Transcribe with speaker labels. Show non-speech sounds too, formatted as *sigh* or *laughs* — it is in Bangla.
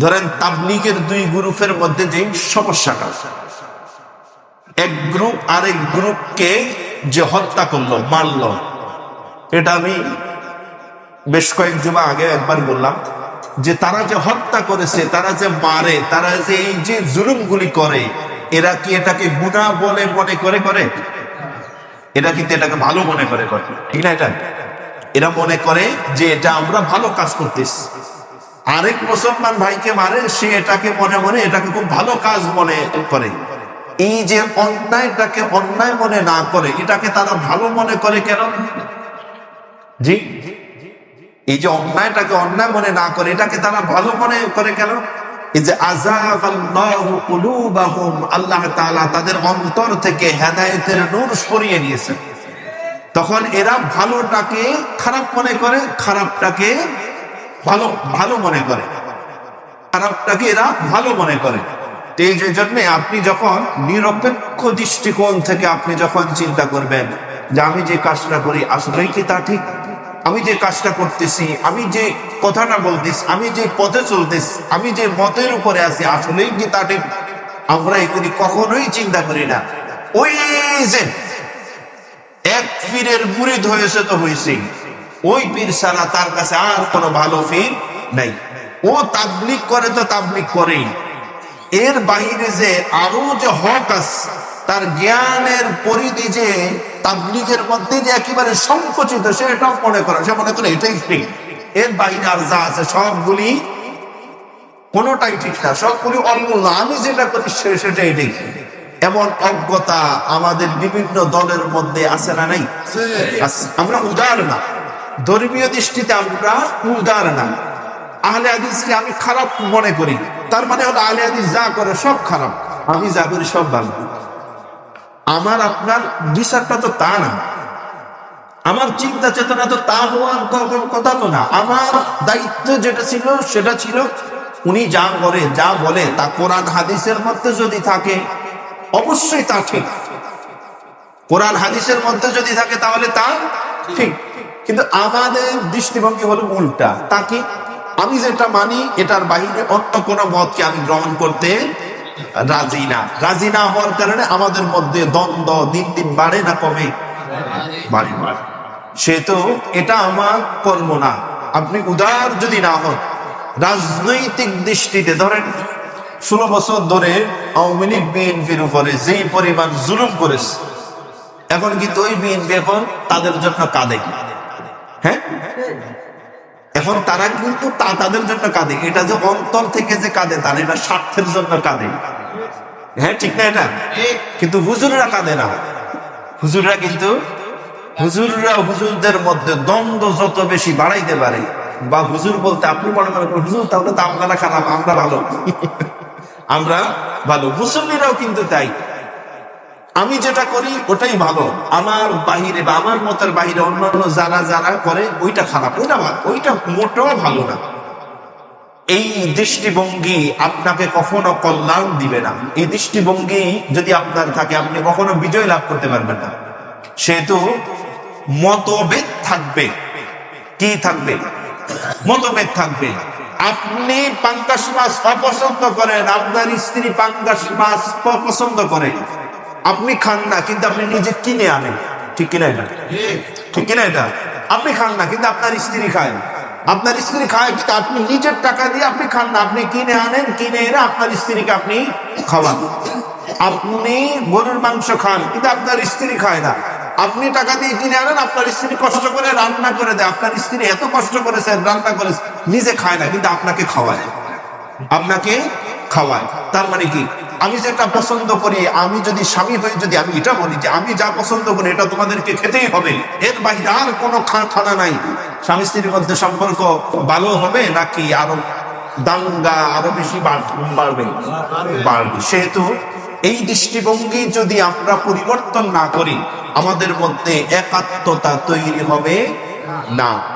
Speaker 1: ধরেন তাবলিগের দুই গ্রুপের মধ্যে যে সমস্যাটা, এক গ্রুপ আরেক গ্রুপকে যে হত্যা করল, মারলো, এটা আমি বেশ কয়েক জমা আগে একবার বললাম যে তারা যে হত্যা করেছে, তারা যে মারে, তারা যে এই যে জুলুমগুলি করে, এরা কি এটাকে গুণা বলে মনে করে করে? এরা কিন্তু এটাকে ভালো মনে করে করে। ঠিক না এটা? এরা মনে করে যে এটা আমরা ভালো কাজ করতেছি। আরেক মুসলমান ভাইকে মারে, সে এটাকে মনে মনে, এটাকে খুব ভালো কাজ মনে করে। এই যে অন্যায়টাকে অন্যায় মনে না করে, এটাকে তারা ভালো মনে করে কেন? জি। এই যে অন্যায়টাকে অন্যায় মনে না করে, এটাকে তারা ভালো মনে করে কেন? এই যে আল্লাহ তাআলা তাদের অন্তর থেকে হেদায়েতের নূর সরিয়ে নিয়েছেন। তখন এরা ভালোটাকে খারাপ মনে করে, খারাপটাকে ভালো ভালো মনে করে। খারাপটাকে এরা ভালো মনে করে। এই যে জন্য আপনি যখন নিরপেক্ষ দৃষ্টিকোণ থেকে আপনি যখন চিন্তা করবেন যে আমি যে কাজটা করি, আসলেই কি তা ঠিক? আমি যে কাজটা করতেছি, আমি যে কথাটা বলতেছি, আমি যে পথে চলতেছি, আমি যে মতের উপরে আছি, আসলেই কি তা ঠিক? আমরা এগুলি কখনোই চিন্তা করি না। ওই যে এক পীরের মুরিদ হয়েছে তো হয়েছে। ওই পীর ছাড়া তার কাছে আর কোনো ভালো পীর নাই। ও তাবলিক করে তো তাবলিক করেই। এর বাহিরে যে আরও যে হক আছে তার জ্ঞানের পরিধি যে তাবলিগের মধ্যে যে একেবারে সংকুচিত সে এটাও মনে করে সে মনে করে এটাই ঠিক। এর বাইরে আর যা আছে সবগুলি কোনোটাই ঠিক না সবগুলি অমূল্য। আমি যেটা করি সে- সেটাই ঠিক। এমন অজ্ঞতা আমাদের বিভিন্ন দলের মধ্যে আছে না নাই? আমরা উদার না। ধর্মীয় দৃষ্টিতে আমরা উদার না। আহলে হাদিসকে আমি খারাপ মনে করি। তার মানে হলো আহলে হাদিস যা করে সব খারাপ। আমি যা করি সব ভালো। আমার আপনার বিচারটা তো তা না। আমার চিন্তা চেতনা তো তা হওয়ার ক- কথা তো না। আমার দায়িত্ব যেটা ছিল, সেটা ছিল উনি যা করে, যা বলে, তা কোরআন হাদিসের মধ্যে যদি থাকে, অবশ্যই তা ঠিক। কোরআন হাদিসের মধ্যে যদি থাকে, তাহলে তা ঠিক। কিন্তু আমাদের দৃষ্টিভঙ্গি হলো উল্টা। তাকে আমি যেটা মানি, এটার বাইরে অন্য কোনো মতকে আমি গ্রহণ করতে রাজি না। রাজি না হওয়ার কারণে আমাদের মধ্যে দ্বন্দ্ব দিন দিন বাড়ে না, কমে বাড়ে বাড়ে। সে তো এটা আমার কর্ম না। আপনি উদার যদি না হন, রাজনৈতিক দৃষ্টিতে ধরেন, ষোলো বছর ধরে আওয়ামী লীগ, বিএনপির উপরে যে পরিমাণ জুলুম করেছে, এখন কিন্তু ওই বিএনপি এখন তাদের জন্য কাঁদে হ্যাঁ? এখন তারা কিন্তু তাদের জন্য কাঁদে। এটা যে অন্তর থেকে যে কাঁদে তার এটা স্বার্থের জন্য কাঁদে। হ্যাঁ ঠিক না এটা? কিন্তু হুজুররা কাঁদে না। হুজুররা কিন্তু হুজুররা হুজুরদের মধ্যে দ্বন্দ্ব যত বেশি বাড়াইতে পারে বা হুজুর বলতে আপনি মনে মনে করেন হুজুর তাহলে তো আপনারা খারাপ আমরা ভালো। *laughs* আমরা ভালো। মুসল্লিরাও কিন্তু তাই। আমি যেটা করি, ওটাই ভালো। আমার বাহিরে বা আমার মতের বাহিরে অন্যান্য যারা যারা করে, ওইটা খারাপ। ভালো। ওইটা মোটেও ভালো না। এই দৃষ্টিভঙ্গি আপনাকে কখনো কল্যাণ দিবে না। এই দৃষ্টিভঙ্গি যদি আপনার থাকে, আপনি কখনো বিজয় লাভ করতে পারবেন না। সেহেতু মতভেদ থাকবে। কি থাকবে? মতভেদ থাকবে। আপনি পাঙ্কাশ মাছ অপছন্দ করেন, আপনার স্ত্রী পাঙ্কাশ মাছ পছন্দ করে। আপনি খান না, কিন্তু আপনি নিজে কিনে আনেন। ঠিক কিনা এটা? ঠিক কিনা এটা? আপনি খান না, কিন্তু আপনার স্ত্রী খায়। আপনার স্ত্রী খায় কিন্তু আপনি নিজের টাকা দিয়ে আপনি খান না, আপনি কিনে আনেন, কিনে এনে আপনার স্ত্রীকে আপনি খাওয়ান। আপনি গরুর মাংস খান, কিন্তু আপনার স্ত্রী খায় না। আপনি টাকা দিয়ে কিনে আনেন, আপনার স্ত্রী কষ্ট করে রান্না করে দেয়। আপনার স্ত্রী এত কষ্ট করেছেন রান্না করেছে নিজে খায় না, কিন্তু আপনাকে খাওয়ায়। আপনাকে খাওয়ায়। তার মানে কি? আমি যেটা পছন্দ করি, আমি যদি স্বামী হয়ে যদি আমি এটা বলি যে আমি যা পছন্দ করি, এটা তোমাদেরকে খেতেই হবে। এর বাইরে আর কোনো খানা নাই। স্বামী স্ত্রীর মধ্যে সম্পর্ক ভালো হবে নাকি আরও দাঙ্গা আরও বেশি বাড়- বাড়বে? বাড়বে। সেহেতু এই দৃষ্টিভঙ্গি যদি আমরা পরিবর্তন না করি, আমাদের মধ্যে একাত্মতা তৈরি হবে না।